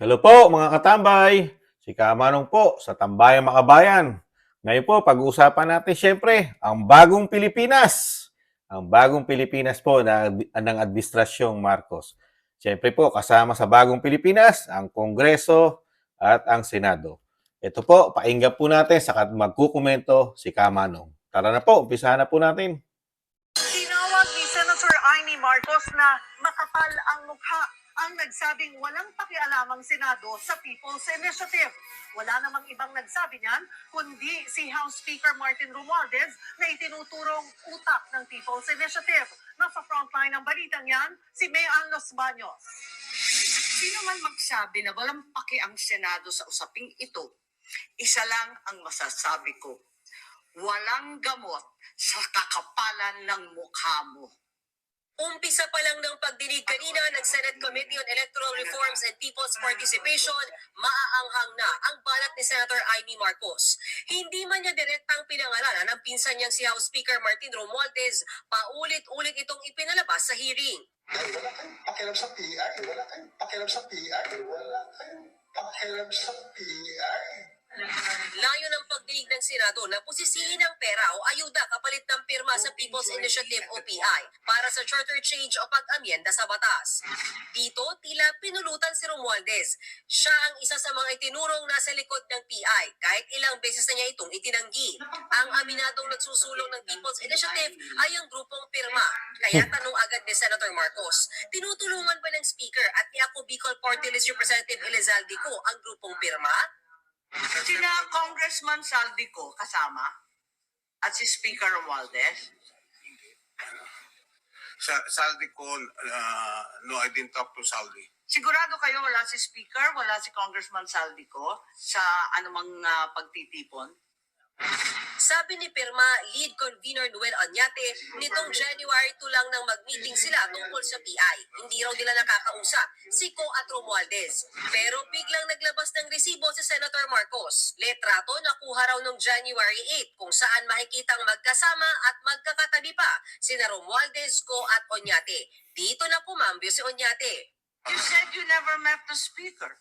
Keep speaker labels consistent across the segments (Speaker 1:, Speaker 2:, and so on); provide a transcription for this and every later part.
Speaker 1: Hello po mga katambay, si Kamanong po sa Tambayang Makabayan. Ngayon po pag-uusapan natin siyempre ang bagong Pilipinas. Ang bagong Pilipinas po na, ng Administrasyong Marcos. Siyempre po kasama sa bagong Pilipinas ang Kongreso at ang Senado. Ito po, painggan po natin sa magkukomento si Kamanong. Tara na po, umpisahan na po natin.
Speaker 2: Na makapal ang mukha ang nagsabing walang pakialamang Senado sa People's Initiative. Wala namang ibang nagsabi niyan, kundi si House Speaker Martin Romualdez na itinuturong utak ng People's Initiative. Nasa frontline ng balitang yan, si Mayan Los Baños.
Speaker 3: Sino man magsabi na walang paki ang Senado sa usaping ito, isa lang ang masasabi ko. Walang gamot sa kakapalan ng mukha mo.
Speaker 4: Umpisa pa lang ng pagdinig kanina ng Senate Committee on Electoral Reforms and People's Participation, maaanghang na ang balat ni Senator Amy Marcos. Hindi man niya direktang pinangalanan ng pinsan niyang si House Speaker Martin Romualdez, paulit-ulit itong ipinalabas sa hearing.
Speaker 5: Ay, wala kayong pakialam sa PI. Wala kayong pakialam sa PI. Wala kayong pakialam sa PI.
Speaker 4: Layo ng pagdinig ng Senado na pusisihin ng pera o ayuda kapalit ng pirma sa People's Initiative o PI para sa charter change o pag-amyenda sa batas. Dito, tila pinulutan si Romualdez. Siya ang isa sa mga itinurong nasa likod ng PI kahit ilang beses na niya itong itinanggi. Ang aminadong nagsusulong ng People's Initiative ay ang grupong pirma. Kaya tanong agad ni Senator Marcos, tinutulungan ba ng Speaker at ni Ako Bicol Party List Representative Elizalde ko ang grupong pirma?
Speaker 3: Sina Congressman Saldico kasama at si Speaker Romualdez.
Speaker 6: Sa Saldi ko, uh, no, I didn't talk to Saldi.
Speaker 3: Sigurado kayo wala si Speaker, wala si Congressman Saldico sa anumang ah, pagtitipon?
Speaker 4: Sabi ni Pirma, lead convener Noel Onyate, nitong January 2 lang nang mag-meeting sila tungkol sa PI. Hindi raw nila nakakausap si Co at Romualdez. Pero biglang naglabas ng resibo si Senator Marcos. Letrato nakuha raw noong January 8 kung saan makikitang magkasama at magkakatabi pa sina Romualdez, Co at Onyate. Dito na pumambyo si Onyate.
Speaker 3: You said you never met the Speaker,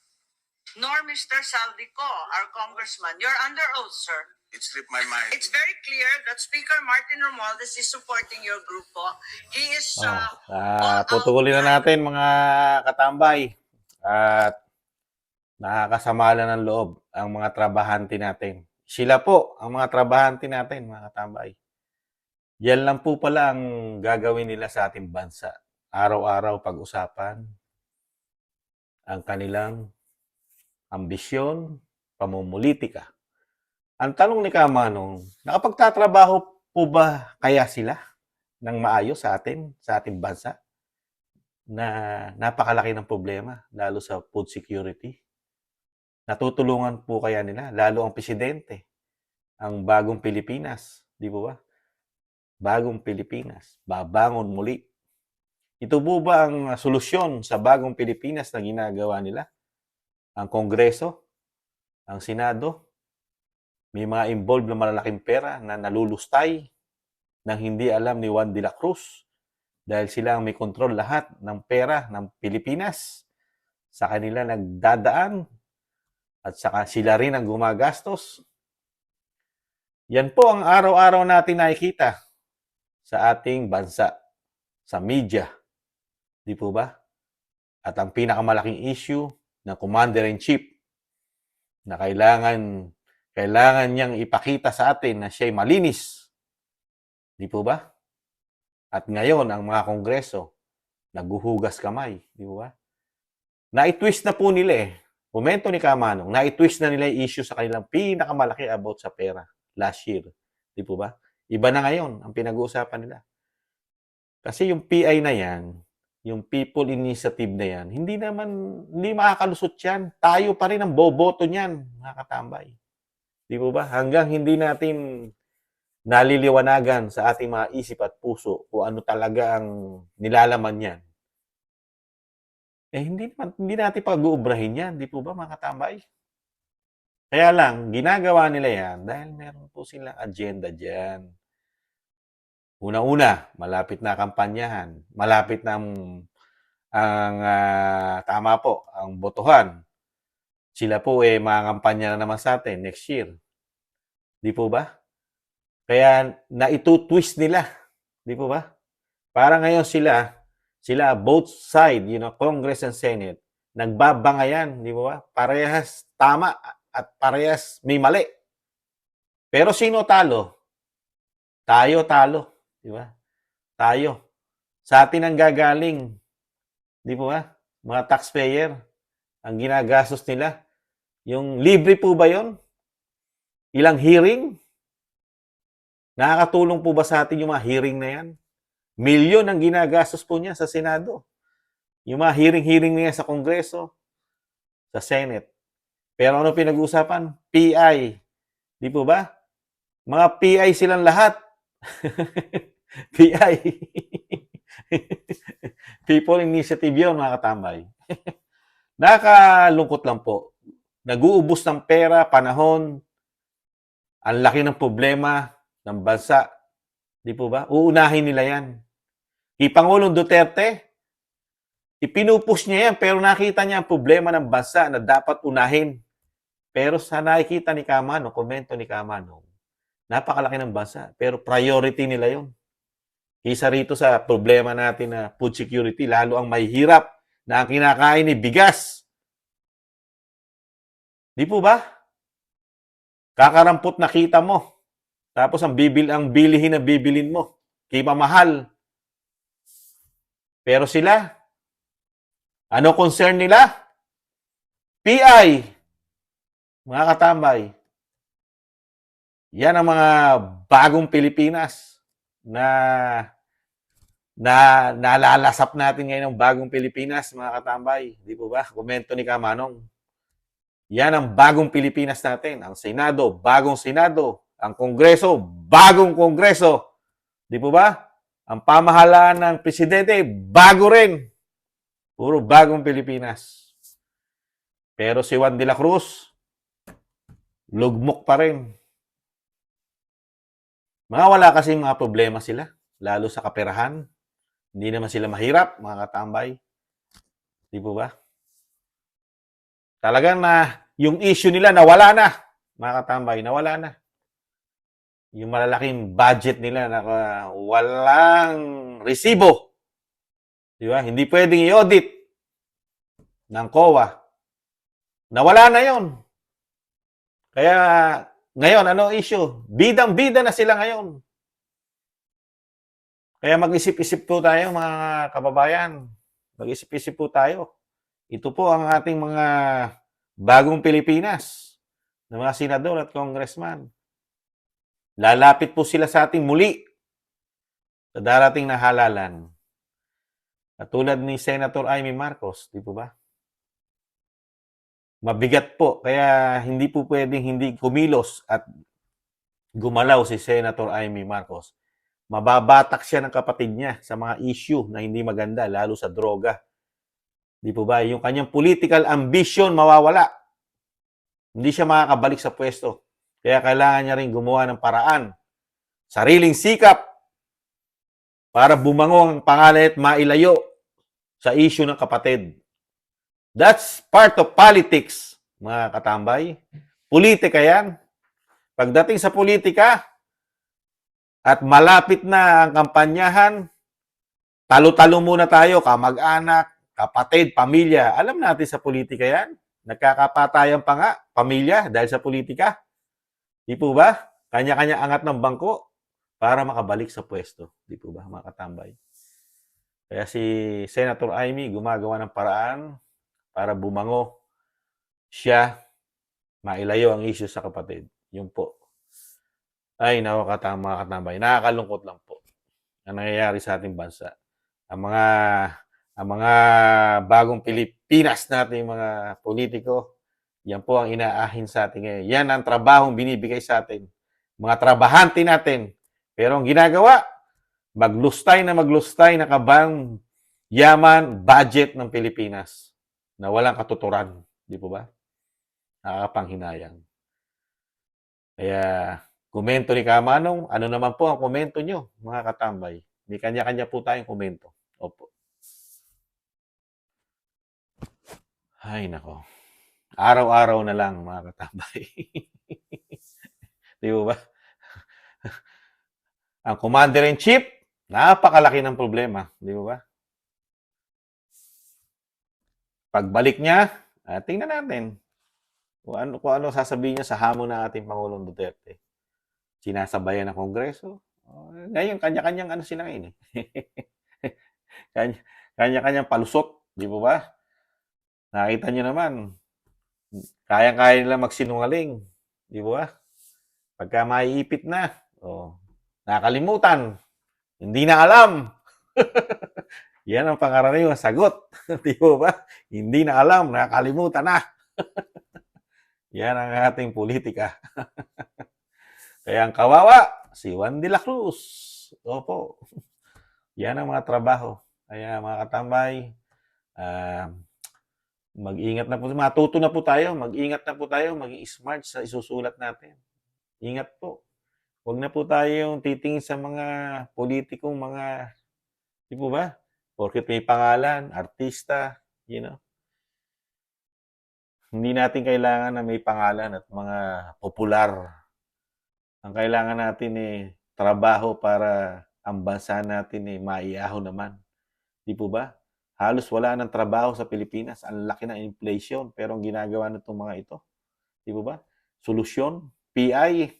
Speaker 3: nor Mr. Saldico, our Congressman. You're under oath, sir.
Speaker 6: It slipped my mind.
Speaker 3: It's very clear that Speaker Martin Romualdez is supporting your group po. He is
Speaker 1: Oh,
Speaker 3: uh,
Speaker 1: ah, putulin na natin mga katambay. At nakakasama lang ng loob ang mga trabahante natin. Sila po, ang mga trabahante natin, mga katambay. Yan lang po pala ang gagawin nila sa ating bansa. Araw-araw pag-usapan ang kanilang ambisyon, pamumulitika. Ang tanong ni Kamanong, nakapagtatrabaho po ba kaya sila? ng maayos sa atin, sa ating bansa, na napakalaki ng problema, lalo sa food security. Natutulungan po kaya nila, lalo ang presidente, ang bagong Pilipinas, di po ba? Bagong Pilipinas, babangon muli. Ito po ba ang solusyon sa bagong Pilipinas na ginagawa nila? Ang Kongreso, ang Senado, may mga involved na malalaking pera na nalulustay nang hindi alam ni Juan de la Cruz dahil sila ang may kontrol lahat ng pera ng Pilipinas. Sa kanila nagdadaan at saka sila rin ang gumagastos. Yan po ang araw-araw natin nakikita sa ating bansa, sa media. Di po ba? At ang pinakamalaking issue ng Commander-in-Chief na kailangan kailangan niyang ipakita sa atin na siya'y malinis Di po ba? At ngayon, ang mga kongreso, naghuhugas kamay. Di ba? Na-twist na po nila eh. Komento ni Kamanong, na-twist na nila yung issue sa kanilang pinakamalaki about sa pera last year. Di po ba? Iba na ngayon ang pinag-uusapan nila. Kasi yung PI na yan, yung People Initiative na yan, hindi naman, hindi makakalusot yan. Tayo pa rin ang boboto niyan, mga katambay. Di po ba? Hanggang hindi natin naliliwanagan sa ating mga isip at puso kung ano talaga ang nilalaman niyan. Eh, hindi, hindi natin pag-uubrahin yan. Di po ba, mga katambay? Kaya lang, ginagawa nila yan dahil meron po silang agenda dyan. Una-una, malapit na kampanyahan. Malapit na ang, ang ah, tama po, ang botohan. Sila po eh mga kampanya na naman sa atin next year. Di po ba? Kaya naitutwist nila. Di po ba? Para ngayon sila, sila both side, you know, Congress and Senate, nagbabangayan, di ba? Parehas tama at parehas may mali. Pero sino talo? Tayo talo, di ba? Tayo. Sa atin ang gagaling, di po ba? Mga taxpayer, ang ginagastos nila. Yung libre po ba yon? Ilang hearing? Nakakatulong po ba sa atin yung mga hearing na yan? Milyon ang ginagastos po niya sa Senado. Yung mga hearing-hearing niya sa Kongreso, sa Senate. Pero ano pinag-uusapan? PI. Di po ba? Mga PI silang lahat. PI. People Initiative yun, mga katambay. Nakakalungkot lang po. Nag-uubos ng pera, panahon, ang laki ng problema ng bansa. Di po ba? Uunahin nila yan. Kay Pangulong Duterte, ipinupus niya yan, pero nakita niya ang problema ng bansa na dapat unahin. Pero sa nakikita ni Kamano, komento ni Kamano, napakalaki ng bansa, pero priority nila yon. Isa rito sa problema natin na food security, lalo ang may hirap na ang kinakain ni bigas. Di po ba? Kakarampot na kita mo. Tapos ang bibil ang bilihin na bibilin mo. Kay mamahal. Pero sila, ano concern nila? PI. Mga katambay. Yan ang mga bagong Pilipinas na na nalalasap natin ngayon ng bagong Pilipinas, mga katambay. Di po ba? Komento ni Kamanong. Yan ang bagong Pilipinas natin. Ang Senado, bagong Senado. Ang Kongreso, bagong Kongreso. Di po ba? Ang pamahalaan ng Presidente, bago rin. Puro bagong Pilipinas. Pero si Juan de la Cruz, lugmok pa rin. Mga wala kasi mga problema sila, lalo sa kaperahan. Hindi naman sila mahirap, mga katambay. Di po ba? Talagang na, yung issue nila nawala na, mga katambay, nawala na. Yung malalaking budget nila na uh, walang resibo. Di ba? Hindi pwedeng i-audit ng COA. Nawala na yon. Kaya ngayon, ano issue? Bidang-bida na sila ngayon. Kaya mag-isip-isip po tayo mga kababayan. Mag-isip-isip po tayo. Ito po ang ating mga bagong Pilipinas ng mga senador at congressman. Lalapit po sila sa ating muli sa darating na halalan. Katulad ni Senator Amy Marcos, di po ba? Mabigat po, kaya hindi po pwedeng hindi kumilos at gumalaw si Senator Amy Marcos. Mababatak siya ng kapatid niya sa mga issue na hindi maganda, lalo sa droga. Di po ba? Yung kanyang political ambition mawawala. Hindi siya makakabalik sa pwesto. Kaya kailangan niya rin gumawa ng paraan. Sariling sikap para bumango ang pangalan at mailayo sa issue ng kapatid. That's part of politics, mga katambay. Politika yan. Pagdating sa politika at malapit na ang kampanyahan, talo-talo muna tayo, kamag-anak, kapatid, pamilya. Alam natin sa politika yan. Nagkakapatayan pa nga, pamilya, dahil sa politika. Di po ba? Kanya-kanya angat ng bangko para makabalik sa pwesto. Di po ba, mga katambay? Kaya si Senator Amy gumagawa ng paraan para bumango siya mailayo ang issue sa kapatid. Yun po. Ay, nakakatama katambay. Nakakalungkot lang po ang nangyayari sa ating bansa. Ang mga ang mga bagong Pilipinas nating mga politiko, yan po ang inaahin sa atin ngayon. Yan ang trabahong binibigay sa atin. Mga trabahante natin. Pero ang ginagawa, maglustay na maglustay na kabang yaman, budget ng Pilipinas na walang katuturan. Di po ba? Nakakapanghinayang. Kaya, komento ni Kamanong, ano naman po ang komento nyo, mga katambay? May kanya-kanya po tayong komento. Opo. Ay, nako. araw-araw na lang, mga katambay. Di ba? Ang commander-in-chief, napakalaki ng problema. Di ba ba? Pagbalik niya, ah, tingnan natin kung ano, kung ano sasabihin niya sa hamon ng ating Pangulong Duterte. Sinasabayan ng Kongreso. Oh, ngayon, kanya-kanyang ano sila ngayon eh. Kanya- Kanya-kanyang palusot. Di ba ba? Nakita niyo naman, kaya-kaya nila magsinungaling. Di ba? Pagka maiipit na, oh, nakalimutan. Hindi na alam. Yan ang pangaraniwang sagot. Di ba ba? Hindi na alam, nakalimutan na. Yan ang ating politika. Kaya ang kawawa, si Juan de la Cruz. Opo. Yan ang mga trabaho. Kaya mga katambay, ah, mag-ingat na po. Matuto na po tayo. Mag-ingat na po tayo. Maging smart sa isusulat natin. Ingat po. Huwag na po tayo titingin sa mga politikong mga, di po ba? Porkit may pangalan, artista, you know. Hindi natin kailangan na may pangalan at mga popular. Ang kailangan natin eh, trabaho para ang bansa natin eh, maiaho naman. Di po ba? Halos wala ng trabaho sa Pilipinas. Ang laki ng inflation. Pero ang ginagawa nitong mga ito, di po ba? Solusyon, PI,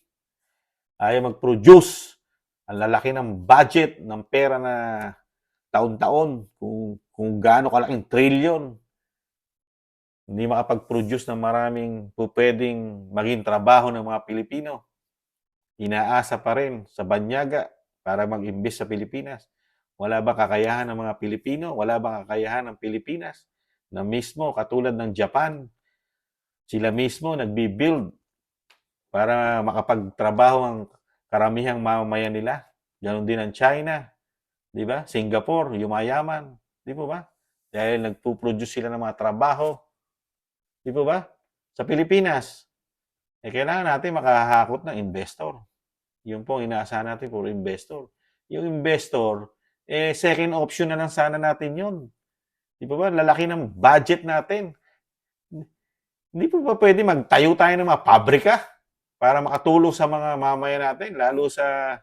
Speaker 1: ayaw mag-produce. Ang lalaki ng budget, ng pera na taon-taon, kung, kung gaano kalaking trillion. Hindi makapag-produce ng maraming pupwedeng maging trabaho ng mga Pilipino. Inaasa pa rin sa banyaga para mag-imbes sa Pilipinas. Wala bang kakayahan ng mga Pilipino? Wala bang kakayahan ng Pilipinas? Na mismo, katulad ng Japan, sila mismo nagbi-build para makapagtrabaho ang karamihang mamamayan nila. Ganon din ang China. Di ba? Singapore, yumayaman. Di po ba? Dahil nagpo-produce sila ng mga trabaho. Di po ba? Sa Pilipinas, eh, kailangan natin makahakot ng investor. Yun po ang inaasahan natin for investor. Yung investor, eh, second option na lang sana natin yun. Di ba ba? Lalaki ng budget natin. Hindi po ba pwede magtayo tayo ng mga pabrika para makatulong sa mga mamaya natin, lalo sa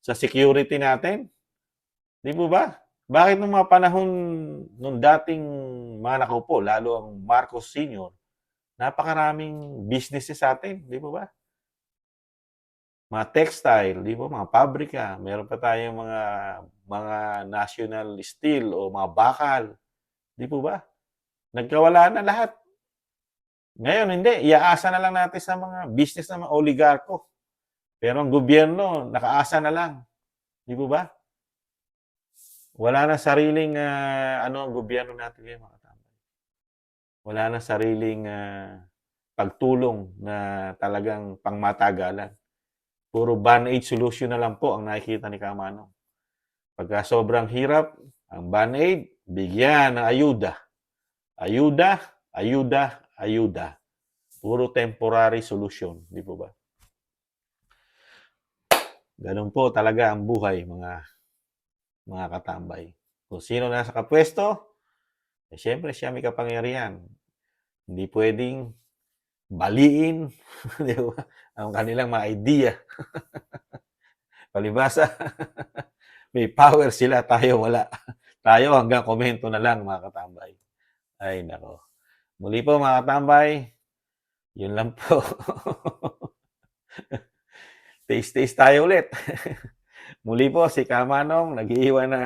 Speaker 1: sa security natin? Di po ba? Bakit nung mga panahon nung dating mga nakaupo, lalo ang Marcos Sr., napakaraming businesses sa atin, di po ba? Mga textile, di ba? Mga pabrika, meron pa tayong mga mga national steel o mga bakal, di po ba? Nagkawala na lahat. Ngayon, hindi. Iaasa na lang natin sa mga business ng mga oligarko. Pero ang gobyerno, nakaasa na lang. Di po ba? Wala na sariling ah, ano ang gobyerno natin ngayon, mga katambay. Wala na sariling ah, pagtulong na talagang pangmatagalan. Puro band-aid solution na lang po ang nakikita ni Kamanong. Pagka sobrang hirap, ang band-aid, bigyan ng ayuda. Ayuda, ayuda, ayuda. Puro temporary solution, di po ba? Ganun po talaga ang buhay, mga mga katambay. Kung sino nasa kapwesto, eh, syempre siya may kapangyarihan. Hindi pwedeng baliin di ba? ang kanilang mga idea. Palibasa, may power sila, tayo wala. Tayo hanggang komento na lang, mga katambay. Ay, nako. Muli po, mga katambay, yun lang po. Taste-taste tayo ulit. Muli po, si Kamanong, nag-iiwan na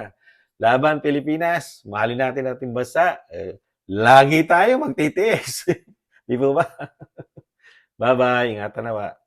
Speaker 1: laban Pilipinas. Mahalin natin ating bansa. Eh, lagi tayo magtitiis. Di po ba? Bye-bye. Ingatan na ba.